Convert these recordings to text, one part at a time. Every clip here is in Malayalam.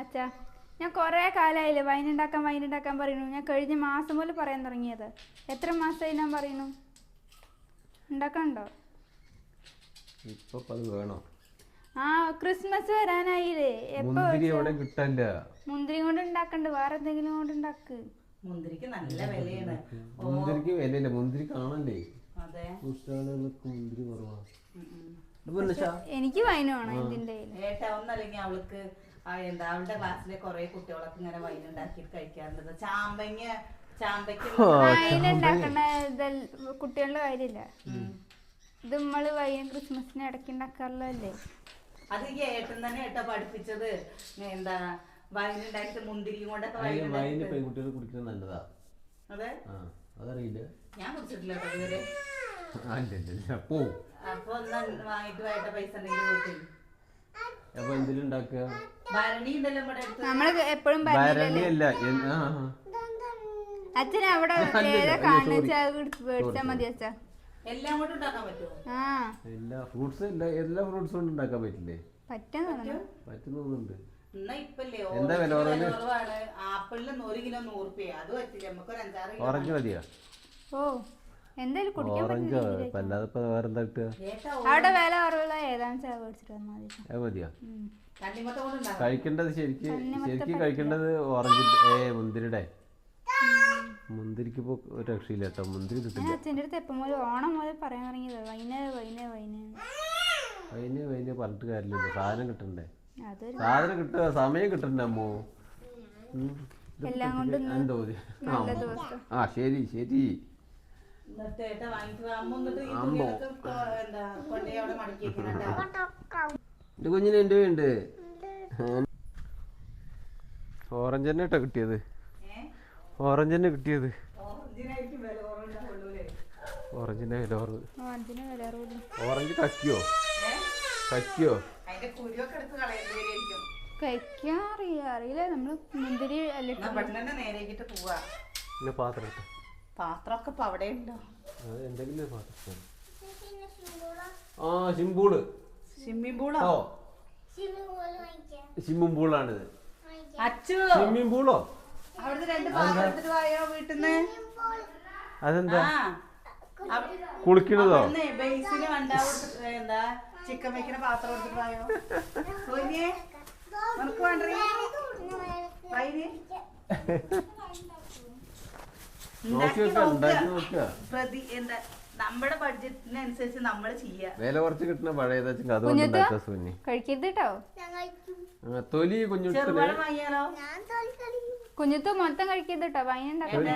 അച്ഛാ ഞാൻ കുറേ കാലമായില്ലേ വൈൻ ഉണ്ടാക്കാൻ വൈൻ ഉണ്ടാക്കാൻ പറയുന്നു. ഞാൻ കഴിഞ്ഞ മാസം മുതൽ പറയാൻ തുടങ്ങിയത്. എത്ര മാസമായി ഞാൻ പറയുന്നു? ഉണ്ടാക്കണ്ടോ ഇപ്പൊ അത് വേണോ? ആ ക്രിസ്മസ് വരാനായില്ലേ. എപ്പോ മുന്തിരി എവിടെ കിട്ടാനില്ല മുന്തിരി കൊണ്ട് ഉണ്ടാക്കണ്ട്. വേറെ എന്തെങ്കിലും കൊണ്ട് ഉണ്ടാക്ക്. മുന്തിരിക്ക് നല്ല വിലയാണ്. മുന്തിരിക്ക് വിലയില്ല? മുന്തിരി കാണണ്ടേ? അതെ. പുസ്തകങ്ങളിലൊക്കെ മുന്തിരി കുറവാണ്. എനിക്ക് വൈൻ വേണം ഇതിന്റെ ഏട്ടാ ഒന്നല്ലെങ്കിൽ അവൾക്ക് എന്താ അവളുടെ ക്ലാസ്സിലെ കുറെ കുട്ടികളൊക്കെ ഇങ്ങനെ വൈൻ ഉണ്ടാക്കി കഴിക്കാറുണ്ട്. ചാമ്പങ്ങ ചാമ്പയ്ക്ക് കുട്ടികളുടെ കാര്യമില്ല. ഇത് നമ്മൾ വൈൻ ക്രിസ്മസിന് ഇടയ്ക്ക് ഉണ്ടാക്കാറുള്ളതല്ലേ? അത് ഈ ഏട്ടൻ തന്നെ ഏട്ടാ പഠിപ്പിച്ചത്. എന്താ വൈൻ മുന്തിരി മുന്തിരിയും കൊണ്ടൊക്കെ വൈൻ പെൺകുട്ടികൾ കുടിക്കുന്നത് നല്ലതാ. അതെ? ആ അതറിയില്ല. ഞാൻ കുടിച്ചിട്ടില്ല അപ്പൊ ഒന്ന് വാങ്ങിട്ട് വായിട്ട പൈസ ഉണ്ടെങ്കിൽ വീട്ടിൽ. അപ്പൊ എന്തിലുണ്ടാക്കുക ഭരണി ഉണ്ടല്ലോ നമ്മുടെ അടുത്ത്. നമ്മൾ എപ്പോഴും ആ, ആ. അച്ഛൻ അവിടെ ഏതാ മതി അച്ഛാ. എല്ലാം കൂടെ ഉണ്ടാക്കാൻ പറ്റുമോ ആ. എല്ലാ ഫ്രൂട്ട്സ് എല്ലാ ഫ്രൂട്ട്സ് കൊണ്ട് ഉണ്ടാക്കാൻ പറ്റില്ലേ? പറ്റാൻ തോന്നുന്നു പറ്റുന്നുണ്ട് എന്നാ ഇപ്പല്ലേ? എന്താ വില കുറവ്? കുറവാണ്. ആപ്പിളിന് ഒരു കിലോ നൂറ് രൂപ അത് പറ്റില്ല. നമുക്ക് ഒരു അഞ്ചാറ് കിലോ ഓറഞ്ച് മതിയോ? ഓ. എന്തായാലും കുടിക്കാൻ ഓറഞ്ചോ? പറ്റുന്ന ഇപ്പൊ അല്ലാതെ ഇപ്പൊ വേറെ എന്താ കിട്ടുക? ഏട്ടാ അവിടെ വില കുറവുള്ള ഏതാണെന്ന് വെച്ചാൽ മേടിച്ചിട്ട് വന്നാൽ മതി. അത് മതിയോ? ഉം. തണ്ണിമത്ത കഴിക്കേണ്ടത് ശരിക്ക് ശരിക്ക് കഴിക്കേണ്ടത് ഓറഞ്ച് ഏ മുന്തിരിയുടെ മുന്തിരിക്ക് ഇപ്പൊ ഒരു രക്ഷയില്ല കേട്ടോ. മുന്തിരി ഞാൻ കിട്ടില്ല. അച്ഛന്റെ അടുത്ത് എപ്പം മുതൽ ഓണം മുതൽ പറയാൻ തുടങ്ങിയത്. വൈനേ വൈനേ വൈനേ അതിന് അതിന് പറഞ്ഞിട്ട് കാര്യമില്ല. സാധനം കിട്ടണ്ടേ? അതൊരു സാധനം കിട്ടുക സമയം കിട്ടണ്ടേ അമ്മോ? ഉം. ഇത് എല്ലാം കൊണ്ടും എന്തോ. ആ ശരി ശരി. എന്റെ കുഞ്ഞിന് ഉണ്ട് ഓറഞ്ച് തന്നെ കേട്ടോ കിട്ടിയത്. ഓറഞ്ചെന്നെ ഓറഞ്ച് തന്നെ കിട്ടിയത്. ഓറഞ്ചിന്റെ വില കുറവ്. ഓറഞ്ച് കക്കിയോ? കക്കിയോ? കഴിക്കാൻ അറിയില്ല അറിയില്ല. നമ്മൾ മുന്തിരി അല്ല പാത്രം പാത്രമൊക്കെ ഇപ്പൊ അവിടെ ഉണ്ടോ? എന്തെങ്കിലും പാത്രം. ആ സിമ്പൂൾ. സ്വിമ്മിംഗ് പൂളോ ഓ. സ്വിമ്മിംഗ് പൂളാണിത് അച്ചു. സ്വിമ്മിംഗ് പൂളോ അവിടുന്ന് രണ്ട് പാത്രം എടുത്തിട്ട് പോയോ വീട്ടിന്ന്? അതെന്താ? ആ. അവ- കുളിക്കണതോ? അവിടുന്ന് ബേസിന് വണ്ട എന്താ ചിക്കൻ വെക്കുന്ന പാത്രം എടുത്തിട്ട് പോയോ? നിനക്ക് വേണ്ടേ നോക്കി വെക്ക ഉണ്ടാക്കി നോക്കുക പ്രതി എന്താ നമ്മുടെ ബഡ്ജറ്റിനനുസരിച്ച് നമ്മൾ ചെയ്യാ. വില കുറച്ച് കിട്ടുന്ന പഴയതാ വെച്ചാൽ അതുകൊണ്ട് ഉണ്ടാക്കുക സുന്നി. കഴിക്കരുത് കേട്ടോ. ആ, തൊലി വാങ്ങിയാലോ? കുഞ്ഞുത്തു മൊത്തം കഴിക്കരുത് കേട്ടോ.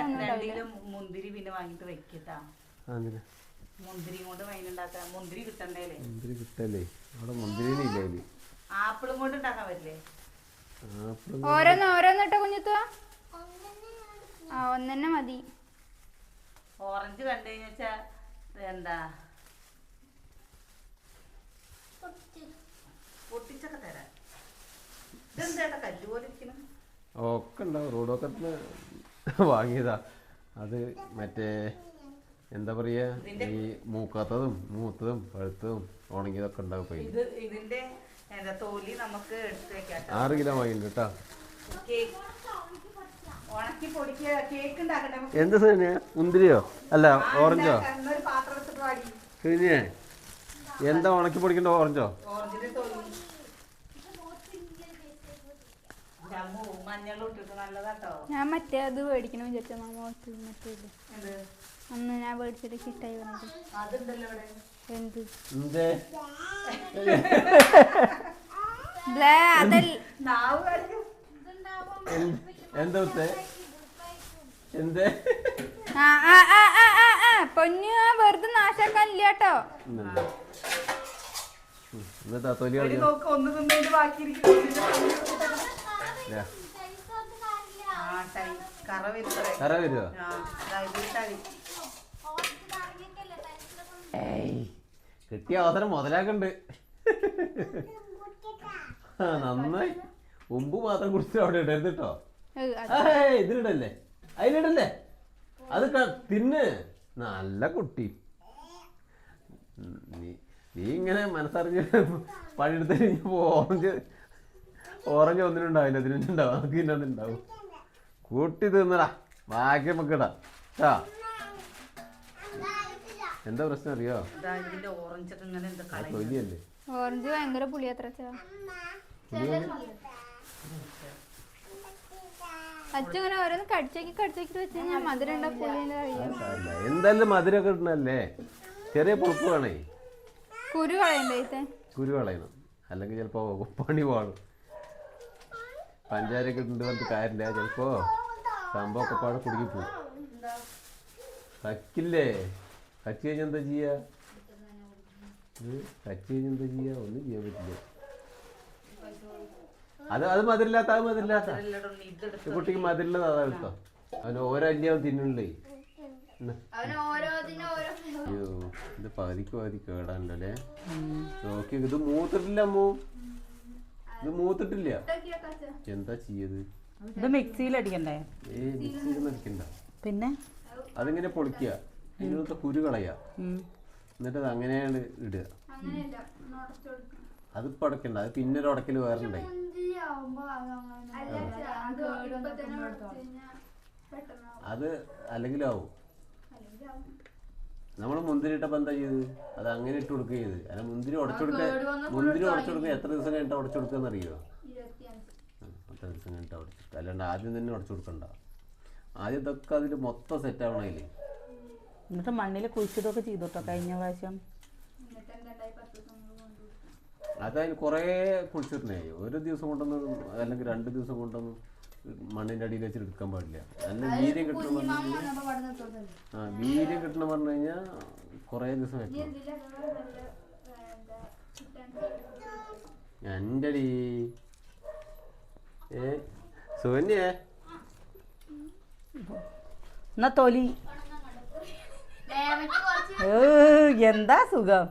ഉണ്ടാവില്ല. മുന്തിരി പിന്നെ വാങ്ങിട്ട് വെക്കട്ടാ. മുന്തിരി കൊണ്ട് വൈൻ ഉണ്ടാക്കാം. മുന്തിരി കിട്ടണ്ടേ മുന്തിരി കിട്ടല്ലേ? അവിടെ ഇല്ല ആപ്പിളും കൊണ്ട് ഉണ്ടാക്കാൻ പറ്റില്ലേ? ഓരോന്ന് ഓരോന്ന് ഇട്ടോ കുഞ്ഞുത്തു ആ ഒന്നെന്നെ മതി. ഓറഞ്ച് കണ്ടു കഴിഞ്ഞാ എന്താ പൊട്ടിച്ചൊക്കെ തരാം. ഇതെന്താ കല്ല് പോലെ ഇരിക്കണം? ഒക്കെ ഉണ്ടാവും. റോഡൊക്കെ വാങ്ങിയതാ. അത് മറ്റേ എന്താ പറയാ? ഈ മൂക്കാത്തതും മൂത്തതും പഴുത്തതും ഉണങ്ങിയതൊക്കെ ഉണ്ടാവും ഇതിന്റെ എന്താ തോലി നമുക്ക് എടുത്ത് വെക്കാം ആറ് കിലോ വാങ്ങിയിട്ടുണ്ട് കേട്ടോ കേക്ക് ഉണക്കി പൊടിക്കുക കേക്ക് ഉണ്ടാക്കണ്ടേ നമുക്ക്? എന്ത് സുനിയ? മുന്തിരിയോ? അല്ല ഓറഞ്ചോ സേനിയെ എന്താ ഉണക്കി പൊടിക്കണ്ട ഓറഞ്ചോ ഞാൻ മറ്റേ അത് മേടിക്കണം വിചാരിച്ച. മറ്റേത്. അന്ന് ഞാൻ മേടിച്ചിട്ട് കിട്ടായി വന്നത്. എന്ത്? അതല്ല എന്ത്- എന്തേ? ആ ആ ആ ആ ആ ആ. പൊന്നു വെറുതെ നാശാക്കാൻ ഇല്ല കേട്ടോ കിട്ടിയ അവസരം മുതലാക്കണ്ട് ആ, നന്നായി. ഉമ്പ് മാത്രം കുടിച്ചിട്ട് അവിടെ ഇടരുത് കേട്ടോ ഇതിലിടല്ലേ. അതിലിടല്ലേ. അത് തിന്ന്. നല്ല കുട്ടി. നീ നീ ഇങ്ങനെ മനസ്സറിഞ്ഞ് പണിയെടുത്ത് ഓറഞ്ച് ഓറഞ്ച് ഒന്നിനുണ്ടാവില്ല ഇതിനുണ്ടാവും നമുക്ക് ഇന്നുണ്ടാവും കൂട്ടി തിന്നടാ. ബാക്കി നമുക്ക് ഇടാ. എന്താ പ്രശ്നം അറിയോ? ഇതാ ഇതിന്റെ ഓറഞ്ച് ഒക്കെ എന്താ കളയുന്നത്. തൊലിയല്ലേ? ഓറഞ്ച് ഭയങ്കര പുളിയത്ര അച്ഛൻ ഇങ്ങനെ ഓരോന്ന് കടിച്ചേക്ക് കടിച്ചേക്ക് വെച്ച് കഴിഞ്ഞാൽ മധുരം ഉണ്ടാ കഴിയും അല്ല, എന്തായാലും മധുരമൊക്കെ ഇടണല്ലേ? ചെറിയ പുളിപ്പ് വേണേ കുരു കളയണ്ടേ കുരു കളയണം. അല്ലെങ്കിൽ ചിലപ്പോ പണി പാടും പഞ്ചാരൊക്കെ ഉണ്ട് പറഞ്ഞിട്ട് കാര്യമില്ല. ചിലപ്പോ സംഭവമൊക്കെ പാടെ കുടുങ്ങി പോകും കക്കില്ലേ? കച്ച് കഴിഞ്ഞാൽ എന്താ ചെയ്യാ? കച്ചി കച്ച് കഴിഞ്ഞാൽ എന്താ ചെയ്യാ? ഒന്നും ചെയ്യാൻ പറ്റില്ല. അത് അത് മധുരില്ലാത്ത അത് ഈ കുട്ടിക്ക് മധുരില്ലത് അതാ എടുത്തോ? അവന് ഓരോ അന്യാവും. ഓരോ അയ്യോ ഇത് പകുതിക്ക് പകുതി കേടാണ്ടല്ലേ നോക്കി ഇത് മൂത്തിട്ടില്ല അമ്മൂ. ഇത് മൂത്തിട്ടില്ല. എന്താ ചെയ്യത്? ഇത് മിക്സിയിൽ അടിക്കണ്ടേ? ഏ മിക്സിയിൽ അടിക്കണ്ട. പിന്നെ? അതിങ്ങനെ പൊളിക്കുക. ഇതിനകത്ത് കുരു കളയുക. എന്നിട്ട് അത് അങ്ങനെയാണ് ഇടുക. അതിപ്പോ അടക്കണ്ട അത് പിന്നെ ഒരു ഉടക്കൽ വേറെ ഉണ്ടായി അത് അല്ലെങ്കിലാവും നമ്മൾ മുന്തിരി ഇട്ടപ്പോ എന്താ ചെയ്ത്? അത് അങ്ങനെ ഇട്ട് കൊടുക്കുക ചെയ്ത്. അല്ല മുന്തിരി ഉടച്ചുകൊടുക്കുക മുന്തിരി ഉടച്ചുകൊടുക്കുക എത്ര ദിവസം കഴിഞ്ഞിട്ട് ഉടച്ചു അറിയോ എത്ര ദിവസം കഴിഞ്ഞിട്ട് ഉടച്ചു അല്ലാണ്ട് ആദ്യം തന്നെ ഉടച്ചു കൊടുക്കണ്ട ആദ്യം ഇതൊക്കെ അതിൽ മൊത്തം സെറ്റ് ആവണേ എന്നിട്ട് മണ്ണിൽ കുഴിച്ചിട്ടൊക്കെ ചെയ്തോട്ടോ കഴിഞ്ഞ പ്രാവശ്യം എന്നിട്ട് എന്തായി പത്ത് ദിവസം കൊണ്ട് കൊണ്ടുപോകും അതതിന് കുറേ കുളിച്ചിട്ടുണ്ടായി ഒരു ദിവസം കൊണ്ടൊന്നും അല്ലെങ്കിൽ രണ്ട് ദിവസം കൊണ്ടൊന്നും മണ്ണിന്റെ അടിയിൽ വെച്ചിട്ട് എടുക്കാൻ പാടില്ല. നല്ല വീര്യം കിട്ടണം പറഞ്ഞു കഴിഞ്ഞാൽ ആ വീര്യം കിട്ടണം പറഞ്ഞു കഴിഞ്ഞാൽ കുറേ ദിവസം വെക്കണം. എന്റെ അടി ഏ സുകന്യേ? എന്നാ തൊലി. എന്താ സുഖം?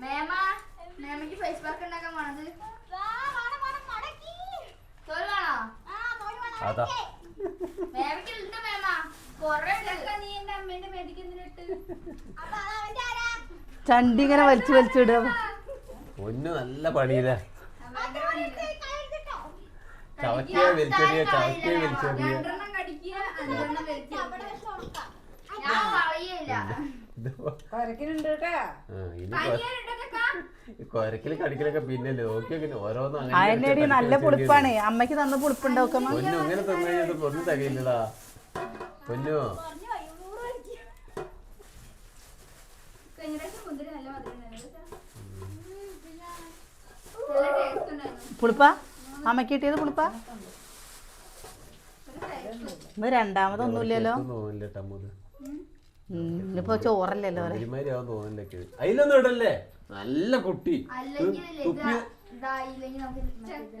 മേമ മേമയ്ക്ക് ഫേസ് പാക്ക് ഉണ്ടാക്കാൻ പോണത്. തോൽ വേണോ. അതാ. മേമയ്ക്ക് ഉണ്ട് മേമ. കൊറേ നീ എന്റെ അമ്മേന്റെ ചണ്ടി ഇങ്ങനെ വലിച്ചു വലിച്ചിടുക ഒന്ന് നല്ല പണിയില്ല? വലിച്ചെറിയ വലിച്ചെറിയ ഞാൻ പറയില്ല ഇനി കൊരക്കൽ കടിക്കലൊക്കെ പിന്നല്ലേ നോക്കിയൊക്കെ ഓരോന്നും അതിന്റെ നല്ല പുളിപ്പാണ്. അമ്മയ്ക്ക് തന്ന പുളിപ്പുണ്ടാവും പൊന്നു ഇങ്ങനെ തന്നു കഴിഞ്ഞാൽ പൊന്നു തകയില്ലടാ. പൊന്നു. പുളിപ്പാ? അമ്മയ്ക്ക് കിട്ടിയത് പുളിപ്പ? രണ്ടാമതൊന്നുമില്ലല്ലോ. തോന്നില്ല ഇനിയിപ്പോ ചോറല്ലല്ലോ അതിലൊന്നും ഇടല്ലേ? നല്ല കുട്ടി. തുപ്പി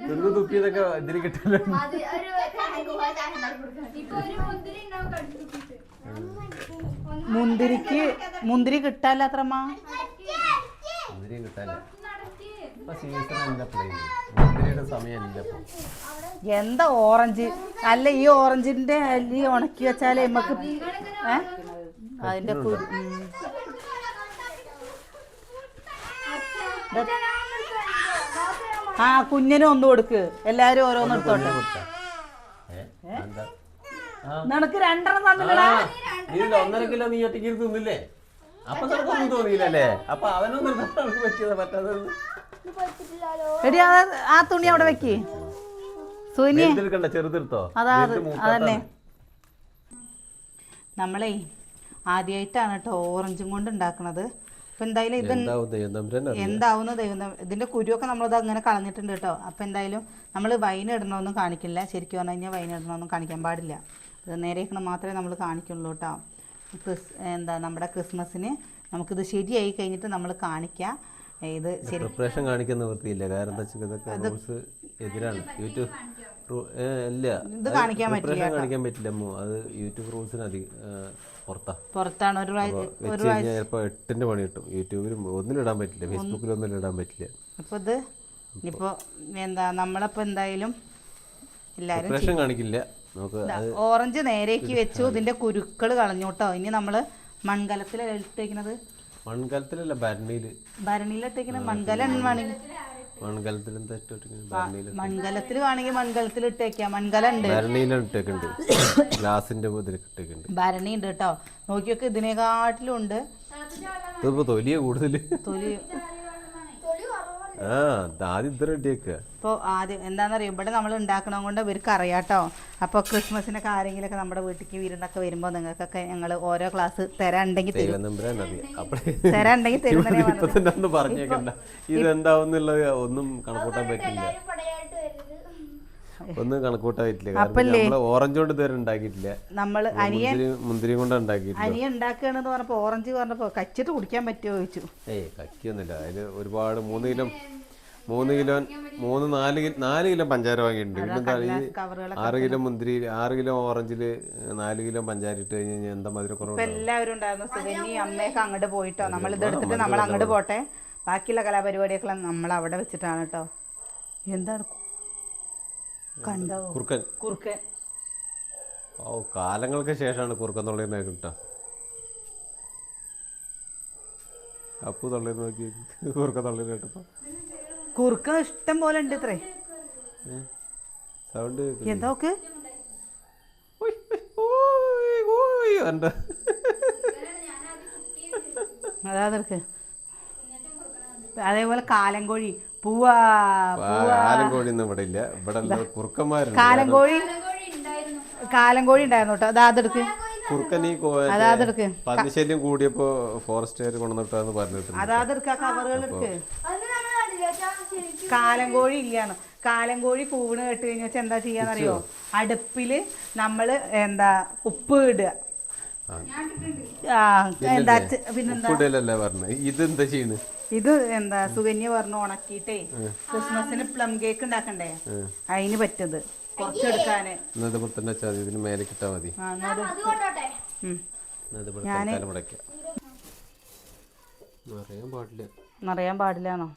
നിന്ന് തുപ്പിയതൊക്കെ ഇതിന് കിട്ടില്ല. അത് ഒരു ഇപ്പൊ ഒരു മുന്തിരി കിട്ടാല്ല മുന്തിരിക്ക് മുന്തിരി കിട്ടാല്ല എന്താ ഓറഞ്ച് അല്ല ഈ ഓറഞ്ചിന്റെ അല്ലി ഉണക്കി വെച്ചാലേ നമുക്ക് ഏ? ഉം. ആ കുഞ്ഞിനും ഒന്ന് കൊടുക്ക്. എല്ലാരും ഓരോന്ന് എടുത്തോട്ടെ. നിനക്ക് രണ്ടെണ്ണം തന്നില്ലടാ. ഒന്നര കിലോ നീ ഒറ്റയ്ക്ക് തിന്നില്ലേ? അപ്പൊ നിനക്കൊന്നും തോന്നിയില്ലല്ലേ? അപ്പൊ അവനൊന്നും പറ്റിയത് പറ്റാതെ എടി ആ തുണി അവിടെ വെക്ക്. സുനി വലുതെടുക്കണ്ട ചെറുതെടുത്തോ അതാ. അതന്നെ. നമ്മളേ ആദ്യമായിട്ടാണ് കേട്ടോ ഓറഞ്ചും കൊണ്ട് ഉണ്ടാക്കുന്നത് അപ്പൊ എന്തായാലും ഇത്. എന്താവുന്ന ദൈവം ഇതിന്റെ കുരുവൊക്കെ നമ്മളത് അങ്ങനെ കളഞ്ഞിട്ടുണ്ട് കേട്ടോ. അപ്പൊ എന്തായാലും നമ്മൾ വൈൻ ഇടണമൊന്നും കാണിക്കില്ല. ശരിക്കും പറഞ്ഞു കഴിഞ്ഞാൽ വൈൻ ഇടണമൊന്നും കാണിക്കാൻ പാടില്ല. ഇത് നേരെ ഇരിക്കണം മാത്രമേ നമ്മൾ കാണിക്കുള്ളൂ കേട്ടോ. ക്രിസ് എന്താ നമ്മുടെ ക്രിസ്മസിന് നമുക്കിത് ശരിയായി കഴിഞ്ഞിട്ട് നമ്മൾ കാണിക്കാം. ഇത് ശരി കാണിക്കുന്ന വൃത്തിയില്ല. കാരണം എന്താ വെച്ചാൽ ഇതൊക്കെ എതിരാണ്. യൂട്യൂബ് ഇല്ല. ഇത് കാണിക്കാൻ പറ്റില്ല കാണിക്കാൻ പറ്റില്ല അമ്മു. അത് യൂട്യൂബ് റൂൾസിന് അധികം പുറത്താ. പുറത്താണ്. ഒരു വെച്ച് കഴിഞ്ഞാൽ ചിലപ്പോൾ എട്ടിന്റെ പണി കിട്ടും. യൂട്യൂബിലും ഒന്നിലും ഇടാൻ പറ്റില്ല. ഫേസ്ബുക്കിലും ഒന്നിലും ഇടാൻ പറ്റില്ല. അപ്പോൾ ഇത് ഇപ്പോൾ എന്താ നമ്മളപ്പോൾ എന്തായാലും എല്ലാവരും കാണിക്കില്ല. നമുക്ക് ഓറഞ്ച് നേരേക്ക് വെച്ചു. ഇതിന്റെ കുരുക്കൾ കളഞ്ഞു കേട്ടോ ഇനി നമ്മൾ മൺകലത്തിലാണ് മൺകലത്തിലല്ല മൺകാലത്തിലല്ല ഭരണിയിൽ. ഭരണിയിലിട്ടേക്കുന്ന മൺകല വേണമെങ്കിൽ ഭരണിയിൽ മൺകലത്തിൽ വേണമെങ്കിൽ മൺകലത്തിൽ ഇട്ടേക്കാം. മൺകലുണ്ട്. ഇട്ടേക്കുണ്ട്. ഗ്ലാസിന്റെ ഇട്ടേക്കുണ്ട്. ഭരണി ഉണ്ട് കേട്ടോ. നോക്കിയൊക്കെ ഇതിനെക്കാട്ടിലും ഉണ്ട് തൊലിയ കൂടുതൽ തൊലി ഇപ്പോൾ ആദ്യം എന്താണെന്നറിയോ ഇവിടെ നമ്മൾ ഉണ്ടാക്കണം കൊണ്ട് ഇവർക്ക് അറിയാട്ടോ. അപ്പോൾ ക്രിസ്മസിനൊക്കെ ആരെങ്കിലുമൊക്കെ നമ്മുടെ വീട്ടിലേക്ക് വിരുന്നൊക്കെ വരുമ്പോൾ നിങ്ങൾക്കൊക്കെ ഞങ്ങൾ ഓരോ ക്ലാസ് തരാണ്ടെങ്കിൽ തരാണ്ടെങ്കിൽ ഇതെന്താവുന്നുള്ളത് ഒന്നും കണക്കൂട്ടാൻ പറ്റില്ല. ഒന്നും കണക്കൂട്ടായിട്ടില്ല. നമ്മൾ ഓറഞ്ച് കൊണ്ട് ഇതുവരെ ഉണ്ടാക്കിയിട്ടില്ല. നമ്മൾ അനിയൻ മുന്തിരി കൊണ്ട് ഉണ്ടാക്കിയിട്ടില്ല. അനിയൻ ഉണ്ടാക്കുകയാണെന്ന് പറഞ്ഞപ്പോ ഓറഞ്ച് പറഞ്ഞപ്പോ കച്ചിട്ട് കുടിക്കാൻ പറ്റുമോ ചോദിച്ചു. ഏയ് കക്കിയൊന്നുമില്ല അതിൽ ഒരുപാട് മൂന്ന് കിലോ മൂന്ന് കിലോ മൂന്ന് നാല് കിലോ നാല് കിലോ പഞ്ചാര വാങ്ങിയിട്ടുണ്ട്. പിന്നെന്താ ഈ ആറ് കിലോ മുന്തിരി ആറ് കിലോ ഓറഞ്ചിൽ നാല് കിലോ പഞ്ചാര ഇട്ട് കഴിഞ്ഞ് കഴിഞ്ഞാൽ എന്താ മധുര കുറവ് എല്ലാവരും ഉണ്ടായിരുന്നു. സുഗന്യ അമ്മയൊക്കെ അങ്ങോട്ട് പോയിട്ടോ? നമ്മൾ ഇത് എടുത്തിട്ട് നമ്മൾ അങ്ങോട്ട് പോട്ടെ? ബാക്കിയുള്ള കലാപരിപാടിയൊക്കെ നമ്മൾ അവിടെ വെച്ചിട്ടാണ് കേട്ടോ. എന്താണ് കണ്ടോ? കുറുക്കൻ. കുറുക്കൻ. ഓ കാലങ്ങൾക്ക് ശേഷമാണ് കുറുക്കൻ തൊള്ളേന്ന് കിട്ടാ. അപ്പു തള്ളി നോക്കി കുറുക്കൻ തള്ളി കേട്ടപ്പോ. കുറുക്കൻ ഇഷ്ടം പോലെ ഉണ്ട് ഇത്രേ. സൗണ്ട് എന്താ അതാ അതേപോലെ കാലങ്കോഴി ഒന്നും ഇവിടെ ഇല്ല ഇവിടെ കുറുക്കന്മാരുണ്ട്. കാലങ്കോഴി കാലങ്കോഴി ഉണ്ടായിരുന്നു കേട്ടോ. അതാ അതെടുക്ക്. കുറുക്കൻ ഈ അതാ അതെടുക്ക്. പന്നിശല്യം കൂടിയപ്പോ ഫോറസ്റ്റുകാർ കൊണ്ടുവന്നിട്ടാന്ന് പറഞ്ഞിട്ടുണ്ട്. അതാ അതെടുക്ക കവറുകൾ എടുക്ക് കാലങ്കോഴി ഇല്ലാന്ന് കാലങ്കോഴി കൂണ് കേട്ട് കഴിഞ്ഞാൽ വെച്ചാൽ എന്താ ചെയ്യാന്നറിയോ? അടുപ്പിൽ നമ്മൾ എന്താ ഉപ്പ് ഇടുക. എന്താ പിന്നെന്താ? ഇതെന്താ ചെയ്യണ്? ഇത് എന്താ സുകന്യ പറഞ്ഞു ഉണക്കിട്ടേ ക്രിസ്മസിന് പ്ലം കേക്ക് ഉണ്ടാക്കണ്ടേ? അതിന് പറ്റത് കുറച്ചെടുക്കാന്. ഇതിന് മേലെ കിട്ടാ മതി. എന്നറിയാൻ പാടില്ലാന്നോ?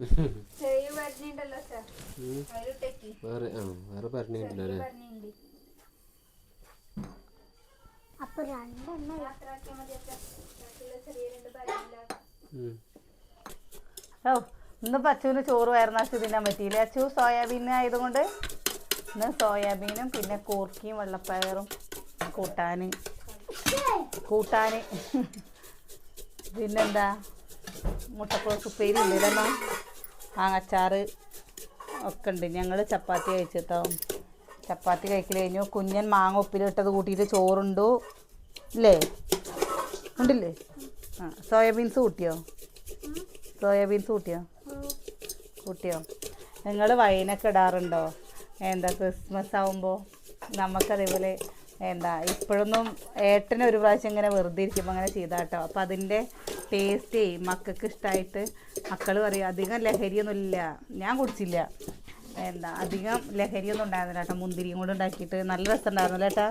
വേറെ വേറെ പറഞ്ഞിട്ടില്ല അപ്പൊ രണ്ടെണ്ണം ഓ ഇന്ന് പച്ചുവിന് ചോറ് വയറിനാശു തിന്നാൻ പറ്റിയില്ല അച്ചു സോയാബീൻ ആയതുകൊണ്ട് ഇന്ന് സോയാബീനും പിന്നെ കൂർക്കിയും വെള്ളപ്പയറും കൂട്ടാന്. കൂട്ടാന്. പിന്നെന്താ? മുട്ടക്കുളക്ക് ഉപ്പേരി ആ മാങ്ങച്ചാറ് ഒക്കെ ഉണ്ട്. ഞങ്ങൾ ചപ്പാത്തി കഴിച്ചിട്ടോ. ചപ്പാത്തി കഴിക്കൽ കഴിഞ്ഞു. കുഞ്ഞൻ മാങ്ങ ഉപ്പിലിട്ടത് കൂട്ടിയിട്ട് ചോറുണ്ടു. ഇല്ലേ? ഉണ്ടില്ലേ? ആ സോയാബീൻസ് കൂട്ടിയോ? സോയാബീൻസ് കൂട്ടിയോ? കൂട്ടിയോ? നിങ്ങൾ വൈനൊക്കെ ഇടാറുണ്ടോ? എന്താ ക്രിസ്മസ് ആവുമ്പോൾ നമുക്കതേപോലെ എന്താ ഇപ്പോഴൊന്നും ഏട്ടന് ഒരു പ്രാവശ്യം ഇങ്ങനെ വെറുതെ ഇരിക്കുമ്പോൾ അങ്ങനെ ചെയ്താട്ടോ. അപ്പോൾ അതിന്റെ ടേസ്റ്റ് മക്കൾക്ക് ഇഷ്ടമായിട്ട് മക്കൾ പറയും അധികം ലഹരിയൊന്നുമില്ല. ഞാൻ കുടിച്ചില്ല. എന്താ അധികം ലഹരിയൊന്നും ഉണ്ടായിരുന്നില്ല കേട്ടോ. മുന്തിരിയും കൂടെ ഉണ്ടാക്കിയിട്ട് നല്ല രസം ഉണ്ടായിരുന്നില്ല ചേട്ടാ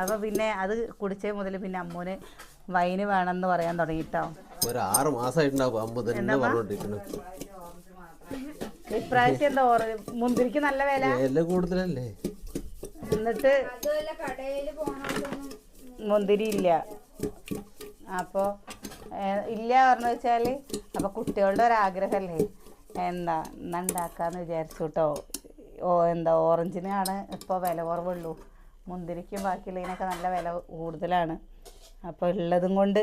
അപ്പോൾ പിന്നെ അത് കുടിച്ചേ മുതൽ പിന്നെ അമ്മൂന് വൈന് വേണമെന്ന് പറയാൻ തുടങ്ങിട്ടോ. ഒരു ആറ് മാസമായിട്ടുണ്ടാവും ഇപ്രാവശ്യം എന്താ മുന്തിരിക്ക് നല്ല വില? വില കൂടുതലല്ലേ? എന്നിട്ട് മുന്തിരി ഇല്ല. അപ്പോൾ ഇല്ല പറഞ്ഞു വെച്ചാൽ അപ്പോൾ കുട്ടികളുടെ ഒരു ആഗ്രഹമല്ലേ എന്താ എന്നാ ഉണ്ടാക്കാന്ന് വിചാരിച്ചു കേട്ടോ ഓ എന്താ ഓറഞ്ചിനാണ് ഇപ്പോൾ വില കുറവുള്ളൂ. മുന്തിരിക്കും ബാക്കിയുള്ളതിനൊക്കെ നല്ല വില കൂടുതലാണ്. അപ്പോൾ ഉള്ളതും കൊണ്ട്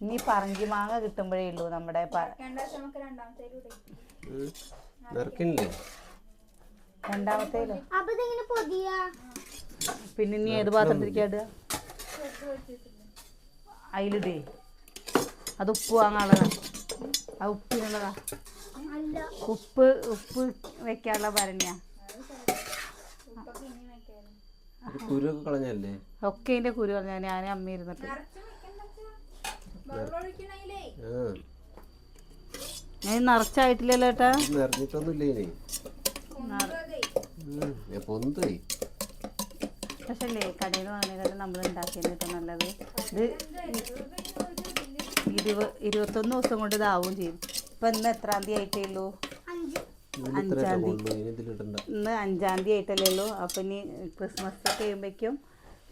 ഇനി പറങ്കി മാങ്ങ കിട്ടുമ്പോഴേ ഉള്ളൂ നമ്മുടെ രണ്ടാമത്തെ പിന്നെ ഇനി ഏത് പാത്രത്തിലേക്കാ അതിലിടേ അത് ഉപ്പ് വാങ്ങാനുള്ളതാ. ആ ഉപ്പിനുള്ളതാ. അല്ല. ഉപ്പ് ഉപ്പ് വെക്കാനുള്ള ഭരണിയാ. കുരുവൊക്കെ കളഞ്ഞല്ലേ ഒക്കെ ഇതിന്റെ കുരു കളഞ്ഞ ഞാൻ അമ്മ ഇരുന്നിട്ട്. ഞാൻ നിറച്ചായിട്ടില്ലല്ലോ ഏട്ടാ. നിറഞ്ഞിട്ടൊന്നുമില്ല പൊന്തോയി പക്ഷേ കടയിൽ നിന്ന് വാങ്ങിയതായിട്ട് നമ്മൾ ഉണ്ടാക്കിയിട്ട് നല്ലത്. ഇത് ഇരുപത് ഇരുപത്തൊന്ന് ദിവസം കൊണ്ട് ഇതാവും ചെയ്യും. ഇപ്പൊ ഇന്ന് എത്രാം തീയതി ആയിട്ടേ ഉള്ളൂ? അഞ്ച് തീയതി. ഇന്ന് അഞ്ചാം തീയതി ആയിട്ടല്ലേ ഉള്ളൂ. അപ്പം ഇനി ക്രിസ്മസ് ഒക്കെ കഴിയുമ്പോഴേക്കും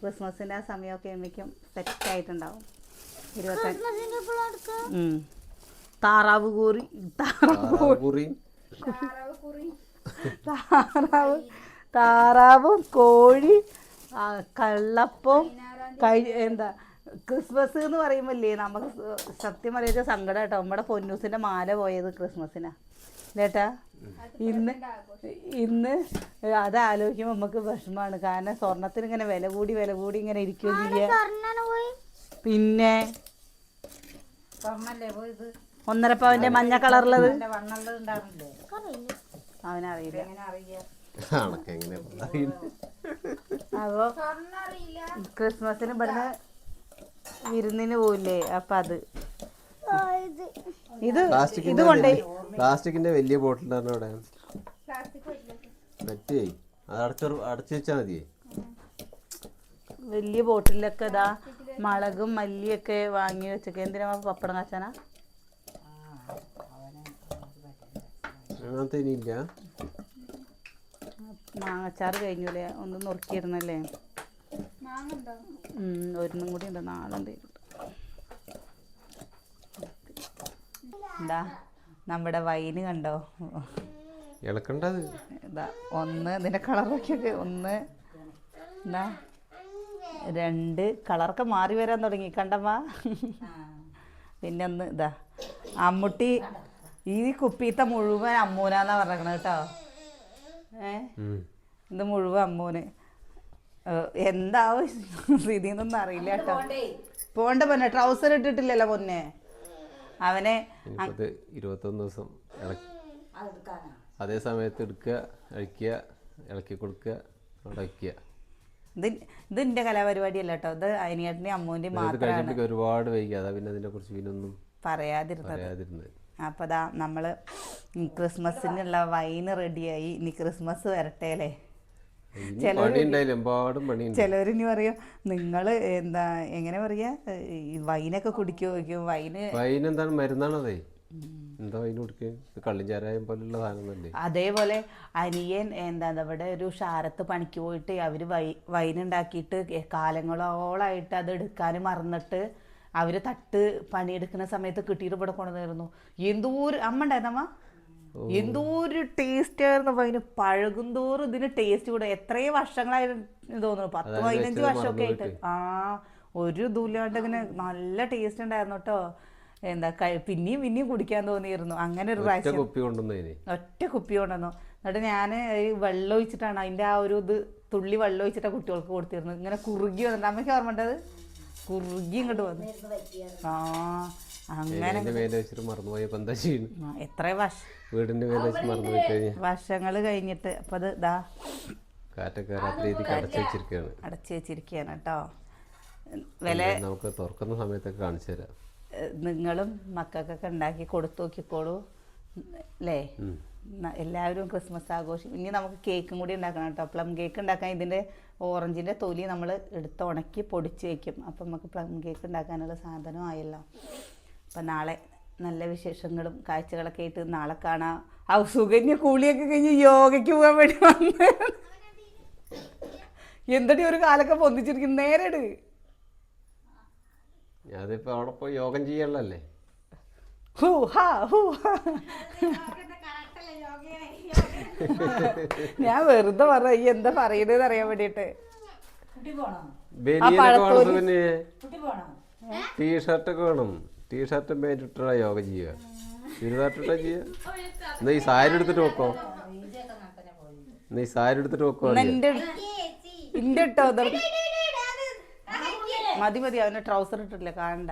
ക്രിസ്മസിന്റെ ആ സമയമൊക്കെ കഴിയുമ്പോഴേക്കും സെറ്റ് ആയിട്ടുണ്ടാവും. ഇരുപത്തഞ്ച് താറാവ് കൂറി. താറാവ് താറാവ് കുറി. താറാവ് താറാവും കോഴി കള്ളപ്പം കഴി എന്താ ക്രിസ്മസ് എന്ന് പറയുമ്പോല്ലേ നമുക്ക് സത്യം പറയുന്നത് സങ്കടം കേട്ടോ. നമ്മുടെ പൊന്നൂസിന്റെ മാല പോയത് ക്രിസ്മസിനാ. ചേട്ടാ ഇന്ന് ഇന്ന് അത് ആലോചിക്കുമ്പോൾ നമുക്ക് വിഷമമാണ് കാരണം സ്വർണത്തിന് ഇങ്ങനെ വില കൂടി വില കൂടി ഇങ്ങനെ ഇരിക്കുകയും ചെയ്യാം. പോയി? പിന്നെ ഒന്നര പവന്റെ മഞ്ഞ കളറുള്ളത് അവനറിയില്ല. എങ്ങനെ അറിയാം? കണക്ക് എങ്ങനെ പറയുന്നത് അപ്പോൾ സ്വർണം അറിയില്ല ക്രിസ്മസിന് ഇവിടുന്ന് വിരുന്നിന് പോവില്ലേ? അപ്പൊ അത്. ആ, ഇത്. ഇത് ഇത് പ്ലാസ്റ്റിക്കിന്റെ വലിയ- ബോട്ടിൽ തന്നെ അവിടെ പറ്റേ അത് അടച്ചു അടച്ചു വെച്ചാൽ മതിയേ? വലിയ ബോട്ടിലൊക്കെ ഇതാ മുളകും മല്ലിയൊക്കെ വാങ്ങി വെച്ചൊക്കെ. എന്തിനാ പപ്പടം കാച്ചാനാ? അങ്ങനത്തെ ഇനിയില്ല. മാങ്ങച്ചാറ് കഴിഞ്ഞൂലേ? ഒന്ന് നുറുക്കിയിരുന്നല്ലേ? ഒരെണ്ണം കൂടി ഉണ്ട്. നാളെ എന്താ? നമ്മുടെ വൈന് കണ്ടോ? ഇളക്കണ്ടത്? ഇതാ ഒന്ന് ഇതിന്റെ കളറൊക്കെ ഒന്ന് എന്താ രണ്ട് കളറൊക്കെ മാറി വരാൻ തുടങ്ങി കണ്ടമ്മ. പിന്നെ ഒന്ന് ഇതാ അമ്മുട്ടി ഈ കുപ്പീത്തെ മുഴുവൻ അമ്മൂനാന്നാ പറഞ്ഞത് കേട്ടോ. ഏ? ഇത് മുഴുവൻ അമ്മൂന്. എന്താ എന്താവും സ്ഥിതി എന്നൊന്നും അറിയില്ല കേട്ടോ. പോണ്ട? പൊന്നെ ട്രൗസർ ഇട്ടിട്ടില്ലല്ലോ പൊന്നെ. അവനെ ഇനിയിപ്പത് ഇരുപത്തൊന്ന് ദിവസം ഇളക്കി അതേ സമയത്ത് എടുക്കുക അഴിക്കുക ഇളക്കി കൊടുക്കുക ഇത് ഇത് എന്റെ കലാപരിപാടിയല്ല കേട്ടോ ഇത് അനിയേട്ടന്റെയും അമ്മൂന്റെയും ഇത് മാത്രമാണ്. കഴിഞ്ഞിട്ട് ഒരുപാട് വൈകി അതാ പിന്നെ അതിനെ കുറിച്ച് പറയാതിരുന്നത്. പറയാതിരുന്നത്. അപ്പോൾ ദാ നമ്മൾ ക്രിസ്മസിനുള്ള വൈന് റെഡിയായി ഇനി ക്രിസ്മസ് വരട്ടെ അല്ലേ? ചിലവർ ഇനി പറയും നിങ്ങൾ എന്താ എങ്ങനെ പറയാ വൈനൊക്കെ കുടിക്കോ? വൈന് വൈൻ എന്താണ് മരുന്നാണതേ എന്താ വൈൻ കുടിക്കുക ഇത് കള്ളിഞ്ചാരായം പോലുള്ള സാധനമല്ലേ അതേപോലെ അനിയൻ എന്താ ഇവിടെ ഒരു ഷാരത്ത് പണിക്ക് പോയിട്ട് അവർ വൈ വൈനുണ്ടാക്കിയിട്ട് കാലങ്ങളോളായിട്ട് അത് എടുക്കാൻ മറന്നിട്ട് അവർ തട്ട് പണിയെടുക്കുന്ന സമയത്ത് കിട്ടിയിട്ട് ഇവിടെ കൊണ്ടുവന്നിരുന്നു എന്തോ അമ്മ ഉണ്ടായിരുന്നമ്മ എന്തോ ഒരു ടേസ്റ്റ് ആയിരുന്നു അപ്പൊ പഴകും തോറും ഇതിന് ടേസ്റ്റ് കൂടെ. എത്രയും വർഷങ്ങളായിരുന്നു തോന്നുന്നു. പത്ത് പതിനഞ്ച് വർഷമൊക്കെ ആയിട്ട്. ആ ഒരു ഇതുമില്ലാണ്ട് ഇങ്ങനെ നല്ല ടേസ്റ്റ് ഉണ്ടായിരുന്നു കേട്ടോ എന്താ പിന്നെയും പിന്നെയും കുടിക്കാൻ തോന്നിയിരുന്നു. അങ്ങനെ ഒരു പ്രാവശ്യം ഒറ്റ കുപ്പി കൊണ്ടുവന്നു. എന്നിട്ട് ഞാൻ വെള്ളം ഒഴിച്ചിട്ടാണ് അതിന്റെ ആ ഒരു ഇത് തുള്ളി വെള്ളം ഒഴിച്ചിട്ടാ കുട്ടികൾക്ക് കൊടുത്തിരുന്നു ഇങ്ങനെ കുറുകി വന്നിട്ട് അമ്മയ്ക്ക് ഓർമ്മ ഉണ്ടത് കുറുകി ഇങ്ങോട്ട് വന്നു. ആ അങ്ങനെ എത്ര വർഷ വീടിന്റെ വർഷങ്ങൾ കഴിഞ്ഞിട്ട് അപ്പൊ അത് ഇതാ അടച്ചു വെച്ചിരിക്കുകയാണ് അടച്ചു വെച്ചിരിക്കുകയാണ് കേട്ടോ. വില നമുക്ക് തുറക്കുന്ന സമയത്തൊക്കെ കാണിച്ചു തരാം. നിങ്ങളും മക്കൾക്കൊക്കെ ഉണ്ടാക്കി കൊടുത്തു നോക്കിക്കോളൂ. അല്ലേ എല്ലാവരും ക്രിസ്മസ് ആഘോഷിക്കും ഇനി നമുക്ക് കേക്കും കൂടി ഉണ്ടാക്കണം കേട്ടോ. പ്ലം കേക്ക് ഉണ്ടാക്കാൻ ഇതിന്റെ ഓറഞ്ചിന്റെ തൊലി നമ്മൾ എടുത്ത് ഉണക്കി പൊടിച്ച് വെക്കും. അപ്പം നമുക്ക് പ്ലം കേക്ക് ഉണ്ടാക്കാനുള്ള സാധനം ആയല്ലോ അപ്പം നാളെ നല്ല വിശേഷങ്ങളും കാഴ്ചകളൊക്കെ ആയിട്ട് നാളെ കാണാം. ആ സുകന്യ കൂളിയൊക്കെ കഴിഞ്ഞ് യോഗയ്ക്ക് പോകാൻ വേണ്ടി വന്ന്. എന്തടി ഒരു കാലൊക്കെ പൊന്തിച്ചിരിക്കും നേരെട്. അതിപ്പോ അവിടെ പോയി യോഗം ചെയ്യണല്ലേ ഹൂ ഹാ ഹൂ. ഹാ ഞാൻ വെറുതെ പറഞ്ഞ ഈ എന്താ പറയുന്നത് അറിയാൻ വേണ്ടിട്ട് ടീഷർട്ട് പോണോ? ടീഷർട്ടും പാന്റ് ഇട്ടാ യോഗ ചെയ്യുക. ചുരിദാറിട്ടാ ചെയ്യുക. എന്നാ ഈ സാരി എടുത്തിട്ട് വെക്കോ. എന്നാ ഈ സാരി എടുത്തിട്ട് വെക്കോ ഇട്ടോ മതി മതി. അവന് ട്രൗസർ ഇട്ടിട്ടില്ല. കാണണ്ട.